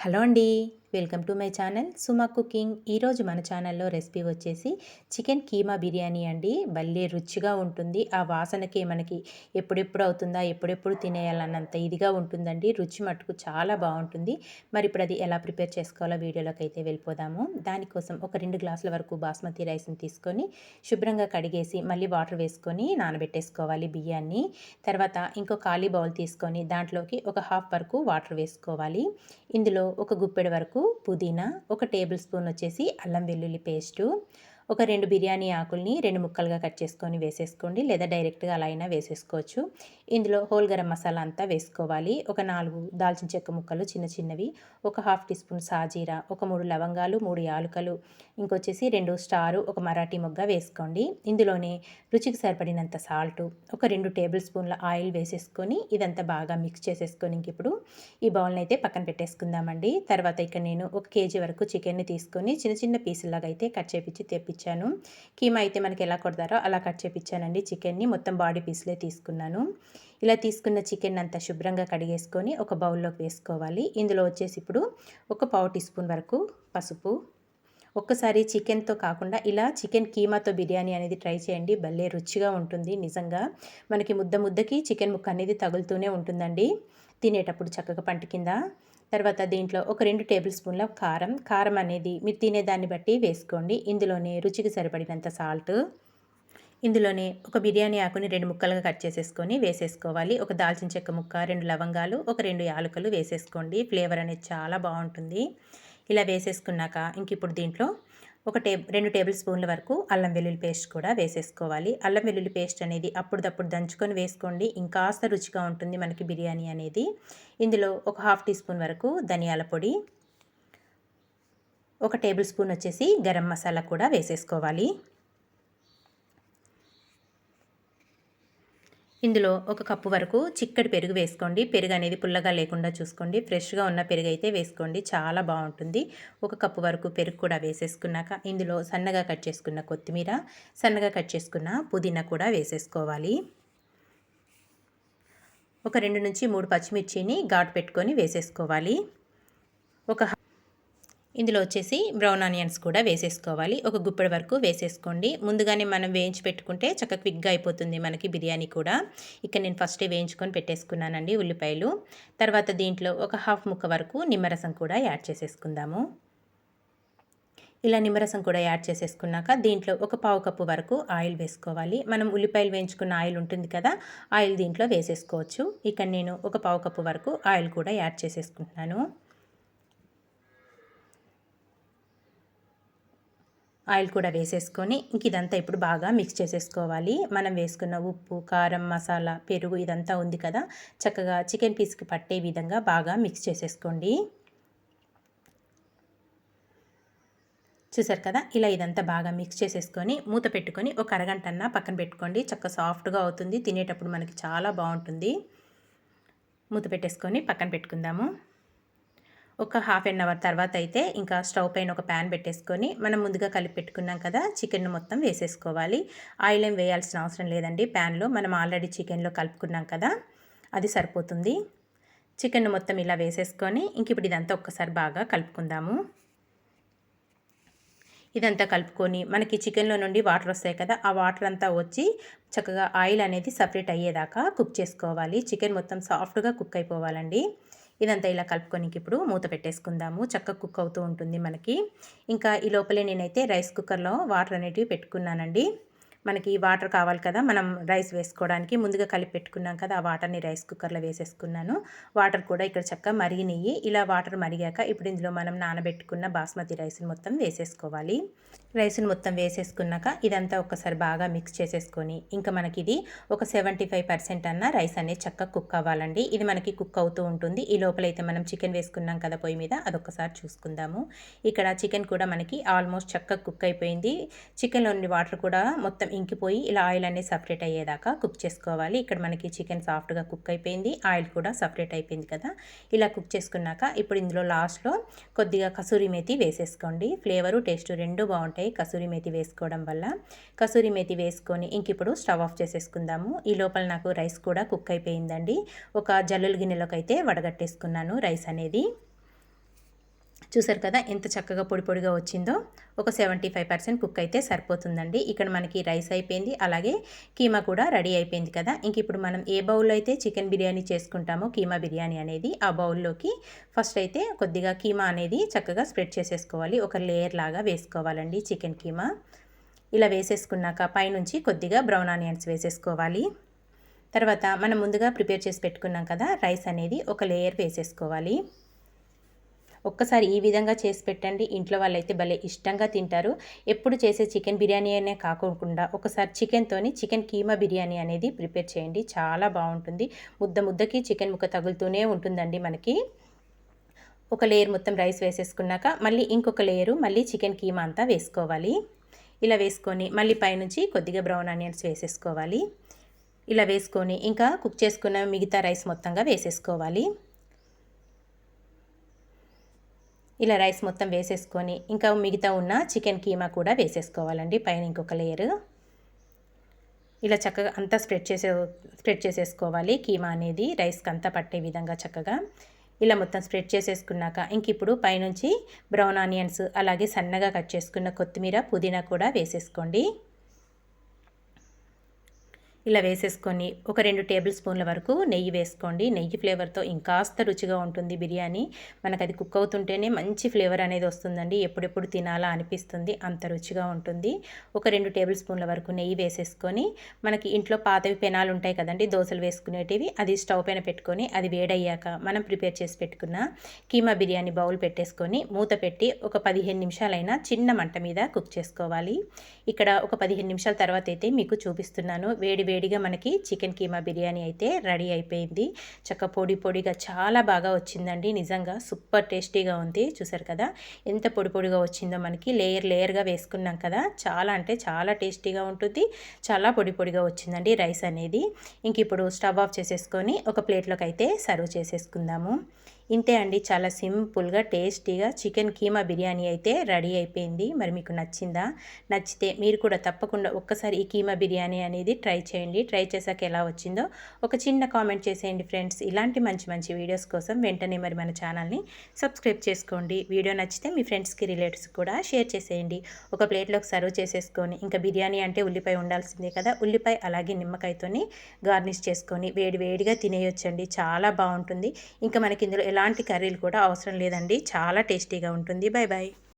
Hello అండి welcome to my channel. Suma cooking. ఈరోజు మన ఛానల్లో రెసిపీ వచ్చేసి చికెన్ కీమా బిర్యానీ అండి. భలే రుచిగా ఉంటుంది. ఆ వాసనకి మనకి ఎప్పుడెప్పుడు అవుతుందా ఎప్పుడెప్పుడు తినేయాలన్నంత ఇదిగా ఉంటుందండి. రుచి మట్టుకు చాలా బాగుంటుంది. మరి ఇప్పుడు అది ఎలా ప్రిపేర్ చేసుకోవాలో వీడియోలోకి అయితే వెళ్ళిపోదాము. దానికోసం ఒక రెండు గ్లాసుల వరకు బాస్మతి రైస్ని తీసుకొని శుభ్రంగా కడిగేసి మళ్ళీ వాటర్ వేసుకొని నానబెట్టేసుకోవాలి బియ్యాన్ని. తర్వాత ఇంకో ఖాళీ బౌల్ తీసుకొని దాంట్లోకి ఒక హాఫ్ వరకు వాటర్ వేసుకోవాలి. ఇందులో ఒక గుప్పెడు వరకు పుదీనా ఒక టేబుల్ స్పూన్ వచ్చేసి అల్లం వెల్లుల్లి పేస్టు ఒక రెండు బిర్యానీ ఆకుల్ని రెండు ముక్కలుగా కట్ చేసుకొని వేసేసుకోండి లేదా డైరెక్ట్గా అలా అయినా వేసేసుకోవచ్చు. ఇందులో హోల్ గరం మసాలా అంతా వేసుకోవాలి. ఒక నాలుగు దాల్చిన చెక్క ముక్కలు చిన్న చిన్నవి ఒక హాఫ్ టీ స్పూన్ సాజీరా ఒక మూడు లవంగాలు మూడు యాలుకలు ఇంకొచ్చేసి రెండు స్టారు ఒక మరాఠీ మొగ్గ వేసుకోండి. ఇందులోనే రుచికి సరిపడినంత సాల్ట్ ఒక రెండు టేబుల్ స్పూన్ల ఆయిల్ వేసేసుకొని ఇదంతా బాగా మిక్స్ చేసేసుకొని ఇంక ఇప్పుడు ఈ బౌల్ని అయితే పక్కన పెట్టేసుకుందామండి. తర్వాత ఇక్కడ నేను ఒక కేజీ వరకు చికెన్ని తీసుకొని చిన్న చిన్న పీసులాగా అయితే కట్ చేపించి తెప్పించాను కీమా అయితే మనకి ఎలా కొడతారో అలా కట్ చేపించానండి చికెన్ని. మొత్తం బాడీ పీస్లే తీసుకున్నాను. ఇలా తీసుకున్న చికెన్ అంతా శుభ్రంగా కడిగేసుకొని ఒక బౌల్లోకి వేసుకోవాలి. ఇందులో వచ్చేసి ఇప్పుడు ఒక పావు టీ స్పూన్ వరకు పసుపు. ఒక్కసారి చికెన్తో కాకుండా ఇలా చికెన్ కీమాతో బిర్యానీ అనేది ట్రై చేయండి. భలే రుచిగా ఉంటుంది నిజంగా. మనకి ముద్ద ముద్దకి చికెన్ ముక్క అనేది తగులుతూనే ఉంటుందండి. తినేటప్పుడు చక్కగా పంట కింద తర్వాత దీంట్లో ఒక రెండు టేబుల్ స్పూన్ల కారం. కారం అనేది మీరు తినేదాన్ని బట్టి వేసుకోండి. ఇందులోనే రుచికి సరిపడినంత సాల్ట్. ఇందులోనే ఒక బిర్యానీ ఆకుని రెండు ముక్కలుగా కట్ చేసేసుకొని వేసేసుకోవాలి. ఒక దాల్చిన చెక్క ముక్క రెండు లవంగాలు ఒక రెండు యాలకులు వేసేసుకోండి. ఫ్లేవర్ అనేది చాలా బాగుంటుంది. ఇలా వేసేసుకున్నాక ఇంక ఇప్పుడు దీంట్లో ఒక టే రెండు టేబుల్ స్పూన్ల వరకు అల్లం వెల్లుల్లి పేస్ట్ కూడా వేసేసుకోవాలి. అల్లం వెల్లుల్లి పేస్ట్ అనేది అప్పుడప్పుడు దంచుకొని వేసుకోండి. ఇంకాస్త రుచిగా ఉంటుంది మనకి బిర్యానీ అనేది. ఇందులో ఒక హాఫ్ టీ స్పూన్ వరకు ధనియాల పొడి ఒక టేబుల్ స్పూన్ వచ్చేసి గరం మసాలా కూడా వేసేసుకోవాలి. ఇందులో ఒక కప్పు వరకు చిక్కటి పెరుగు వేసుకోండి. పెరుగు అనేది పుల్లగా లేకుండా చూసుకోండి. ఫ్రెష్గా ఉన్న పెరుగు అయితే వేసుకోండి. చాలా బాగుంటుంది. ఒక కప్పు వరకు పెరుగు కూడా వేసేసుకున్నాక ఇందులో సన్నగా కట్ చేసుకున్న కొత్తిమీర సన్నగా కట్ చేసుకున్న పుదీనా కూడా వేసేసుకోవాలి. ఒక రెండు నుంచి మూడు పచ్చిమిర్చిని ఘాటు పెట్టుకొని వేసేసుకోవాలి. ఒక ఇందులో వచ్చేసి బ్రౌన్ ఆనియన్స్ కూడా వేసేసుకోవాలి. ఒక గుప్పెడి వరకు వేసేసుకోండి. ముందుగానే మనం వేయించి పెట్టుకుంటే చక్కగా క్విక్గా అయిపోతుంది మనకి బిర్యానీ కూడా. ఇక్కడ నేను ఫస్టే వేయించుకొని పెట్టేసుకున్నానండి ఉల్లిపాయలు. తర్వాత దీంట్లో ఒక హాఫ్ ముక్క వరకు నిమ్మరసం కూడా యాడ్ చేసేసుకుందాము. ఇలా నిమ్మరసం కూడా యాడ్ చేసేసుకున్నాక దీంట్లో ఒక పావు కప్పు వరకు ఆయిల్ వేసుకోవాలి. మనం ఉల్లిపాయలు వేయించుకున్న ఆయిల్ ఉంటుంది కదా ఆయిల్ దీంట్లో వేసేసుకోవచ్చు. ఇక్కడ నేను ఒక పావు కప్పు వరకు ఆయిల్ కూడా యాడ్ చేసేసుకుంటున్నాను. ఆయిల్ కూడా వేసేసుకొని ఇంక ఇదంతా ఇప్పుడు బాగా మిక్స్ చేసేసుకోవాలి. మనం వేసుకున్న ఉప్పు కారం మసాలా పెరుగు ఇదంతా ఉంది కదా. చక్కగా చికెన్ పీస్కి పట్టే విధంగా బాగా మిక్స్ చేసేసుకోండి. చూసారు కదా? ఇలా ఇదంతా బాగా మిక్స్ చేసేసుకొని మూత పెట్టుకొని ఒక అరగంట అన్న పక్కన పెట్టుకోండి. చక్కగా సాఫ్ట్గా అవుతుంది. తినేటప్పుడు మనకి చాలా బాగుంటుంది. మూత పెట్టేసుకొని పక్కన పెట్టుకుందాము. ఒక హాఫ్ అన్ అవర్ తర్వాత అయితే ఇంకా స్టవ్ పైన ఒక ప్యాన్ పెట్టేసుకొని మనం ముందుగా కలిపి పెట్టుకున్నాం కదా చికెన్ మొత్తం వేసేసుకోవాలి. ఆయిల్ ఏం వేయాల్సిన అవసరం లేదండి. ప్యాన్లో మనం ఆల్రెడీ చికెన్లో కలుపుకున్నాం కదా అది సరిపోతుంది. చికెన్ మొత్తం ఇలా వేసేసుకొని ఇంక ఇప్పుడు ఇదంతా ఒక్కసారి బాగా కలుపుకుందాము. ఇదంతా కలుపుకొని మనకి చికెన్లో నుండి వాటర్ వస్తాయి కదా ఆ వాటర్ అంతా వచ్చి చక్కగా ఆయిల్ అనేది సపరేట్ అయ్యేదాకా కుక్ చేసుకోవాలి. చికెన్ మొత్తం సాఫ్ట్గా కుక్ అయిపోవాలండి. ఇదంతా ఇలా కలుపుకొని ఇప్పుడు మూత పెట్టేసుకుందాము. చక్కగా కుక్ అవుతూ ఉంటుంది మనకి. ఇంకా ఈ లోపలే నేనైతే రైస్ కుక్కర్లో వాటర్ అనేటివి పెట్టుకున్నానండి. మనకి వాటర్ కావాలి కదా మనం రైస్ వేసుకోవడానికి. ముందుగా కలిపి పెట్టుకున్నాం కదా ఆ వాటర్ని రైస్ కుక్కర్లో వేసేసుకున్నాను. వాటర్ కూడా ఇక్కడ చక్కగా మరిగినయ్యి. ఇలా వాటర్ మరిగాక ఇప్పుడు ఇందులో మనం నానబెట్టుకున్న బాస్మతి రైస్ని మొత్తం వేసేసుకోవాలి. రైస్ని మొత్తం వేసేసుకున్నాక ఇదంతా ఒకసారి బాగా మిక్స్ చేసేసుకొని ఇంకా మనకి ఇది ఒక సెవెంటీ ఫైవ్ పర్సెంట్ అన్న రైస్ అనేది చక్కగా కుక్ అవ్వాలండి. ఇది మనకి కుక్ అవుతూ ఉంటుంది. ఈ లోపలైతే మనం చికెన్ వేసుకున్నాం కదా పొయ్యి మీద అదొకసారి చూసుకుందాము. ఇక్కడ చికెన్ కూడా మనకి ఆల్మోస్ట్ చక్కగా కుక్ అయిపోయింది. చికెన్లోని వాటర్ కూడా మొత్తం ఇంకిపోయి ఇలా ఆయిల్ అనేది సపరేట్ అయ్యేదాకా కుక్ చేసుకోవాలి. ఇక్కడ మనకి చికెన్ సాఫ్ట్గా కుక్ అయిపోయింది. ఆయిల్ కూడా సపరేట్ అయిపోయింది కదా. ఇలా కుక్ చేసుకున్నాక ఇప్పుడు ఇందులో లాస్ట్లో కొద్దిగా కసూరి మేతి వేసేసుకోండి. ఫ్లేవరు టేస్ట్ రెండు బాగుంటాయి కసూరి మేతి వేసుకోవడం వల్ల. కసూరి మేతి వేసుకొని ఇంక ఇప్పుడు స్టవ్ ఆఫ్ చేసేసుకుందాము. ఈ లోపల నాకు రైస్ కూడా కుక్ అయిపోయిందండి. ఒక జల్లుల గిన్నెలోకి అయితే వడగట్టేసుకున్నాను రైస్ అనేది. చూసారు కదా ఎంత చక్కగా పొడి పొడిగా వచ్చిందో? ఒక సెవెంటీ ఫైవ్ పర్సెంట్ కుక్ అయితే సరిపోతుందండి. ఇక్కడ మనకి రైస్ అయిపోయింది అలాగే కీమా కూడా రెడీ అయిపోయింది కదా. ఇంక ఇప్పుడు మనం ఏ బౌల్లో అయితే చికెన్ బిర్యానీ చేసుకుంటామో కీమా బిర్యానీ అనేది ఆ బౌల్లోకి ఫస్ట్ అయితే కొద్దిగా కీమా అనేది చక్కగా స్ప్రెడ్ చేసేసుకోవాలి. ఒక లేయర్ లాగా వేసుకోవాలండి చికెన్ కీమా. ఇలా వేసేసుకున్నాక పైనుంచి కొద్దిగా బ్రౌన్ ఆనియన్స్ వేసేసుకోవాలి. తర్వాత మనం ముందుగా ప్రిపేర్ చేసి పెట్టుకున్నాం కదా రైస్ అనేది ఒక లేయర్ వేసేసుకోవాలి. ఒక్కసారి ఈ విధంగా చేసి పెట్టండి. ఇంట్లో వాళ్ళైతే భలే ఇష్టంగా తింటారు. ఎప్పుడు చేసే చికెన్ బిర్యానీ అనే కాకుండా ఒకసారి చికెన్తోని చికెన్ కీమా బిర్యానీ అనేది ప్రిపేర్ చేయండి. చాలా బాగుంటుంది. ముద్ద ముద్దకి చికెన్ ముక్క తగులుతూనే ఉంటుందండి మనకి. ఒక లేయర్ మొత్తం రైస్ వేసేసుకున్నాక మళ్ళీ ఇంకొక లేయరు మళ్ళీ చికెన్ కీమా అంతా వేసుకోవాలి. ఇలా వేసుకొని మళ్ళీ పైనుంచి కొద్దిగా బ్రౌన్ ఆనియన్స్ వేసేసుకోవాలి. ఇలా వేసుకొని ఇంకా కుక్ చేసుకున్న మిగతా రైస్ మొత్తంగా వేసేసుకోవాలి. ఇలా రైస్ మొత్తం వేసేసుకొని ఇంకా మిగతా ఉన్న చికెన్ కీమా కూడా వేసేసుకోవాలండి పైన ఇంకొక లేయర్. ఇలా చక్కగా అంతా స్ప్రెడ్ చేసే స్ప్రెడ్ చేసేసుకోవాలి కీమా అనేది రైస్కి అంతా పట్టే విధంగా చక్కగా. ఇలా మొత్తం స్ప్రెడ్ చేసేసుకున్నాక ఇంక ఇప్పుడు పైనుంచి బ్రౌన్ ఆనియన్స్ అలాగే సన్నగా కట్ చేసుకున్న కొత్తిమీర పుదీనా కూడా వేసేసుకోండి. ఇలా వేసేసుకొని ఒక రెండు టేబుల్ స్పూన్ల వరకు నెయ్యి వేసుకోండి. నెయ్యి ఫ్లేవర్తో ఇంకాస్త రుచిగా ఉంటుంది బిర్యానీ. మనకు అది కుక్ అవుతుంటేనే మంచి ఫ్లేవర్ అనేది వస్తుందండి. ఎప్పుడెప్పుడు తినాలా అనిపిస్తుంది అంత రుచిగా ఉంటుంది. ఒక రెండు టేబుల్ స్పూన్ల వరకు నెయ్యి వేసేసుకొని మనకి ఇంట్లో పాతవి పెనాలు ఉంటాయి కదండి దోశలు వేసుకునేటివి అది స్టవ్ పైన పెట్టుకొని అది వేడయ్యాక మనం ప్రిపేర్ చేసి పెట్టుకున్న కీమా బిర్యానీ బౌల్ పెట్టేసుకొని మూత పెట్టి ఒక పదిహేను నిమిషాలైనా చిన్న మంట మీద కుక్ చేసుకోవాలి. ఇక్కడ ఒక పదిహేను నిమిషాల తర్వాత అయితే మీకు చూపిస్తున్నాను. వేడి వేడిగా మనకి చికెన్ కీమా బిర్యానీ అయితే రెడీ అయిపోయింది. చక్క పొడి పొడిగా చాలా బాగా వచ్చిందండి. నిజంగా సూపర్ టేస్టీగా ఉంది. చూసారు కదా? ఎంత పొడి పొడిగా వచ్చిందో మనకి. లేయర్ లేయర్గా వేసుకున్నాం కదా? చాలా అంటే చాలా టేస్టీగా ఉంటుంది. చాలా పొడి పొడిగా వచ్చిందండి రైస్ అనేది. ఇంక ఇప్పుడు స్టవ్ ఆఫ్ చేసేసుకొని ఒక ప్లేట్లోకి అయితే సర్వ్ చేసేసుకుందాము. ఇంతే అండి. చాలా సింపుల్గా టేస్టీగా చికెన్ కీమా బిర్యానీ అయితే రెడీ అయిపోయింది. మరి మీకు నచ్చిందా? నచ్చితే మీరు కూడా తప్పకుండా ఒక్కసారి ఈ కీమా బిర్యానీ అనేది ట్రై చేయండి. ట్రై చేశాక ఎలా వచ్చిందో ఒక చిన్న కామెంట్ చేసేయండి ఫ్రెండ్స్. ఇలాంటి మంచి మంచి వీడియోస్ కోసం వెంటనే మరి మన ఛానల్ని సబ్స్క్రైబ్ చేసుకోండి. వీడియో నచ్చితే మీ ఫ్రెండ్స్కి రిలేటివ్స్ కూడా షేర్ చేసేయండి. ఒక ప్లేట్లోకి సర్వ్ చేసేసుకొని ఇంకా బిర్యానీ అంటే ఉల్లిపాయ ఉండాల్సిందే కదా. ఉల్లిపాయ అలాగే నిమ్మకాయతోని గార్నిష్ చేసుకొని వేడి వేడిగా తినేయొచ్చండి. చాలా బాగుంటుంది. ఇంకా మనకి ఇందులో ఎలా ఎలాంటి కర్రీలు కూడా అవసరం లేదండి. చాలా టేస్టీగా ఉంటుంది. Bye bye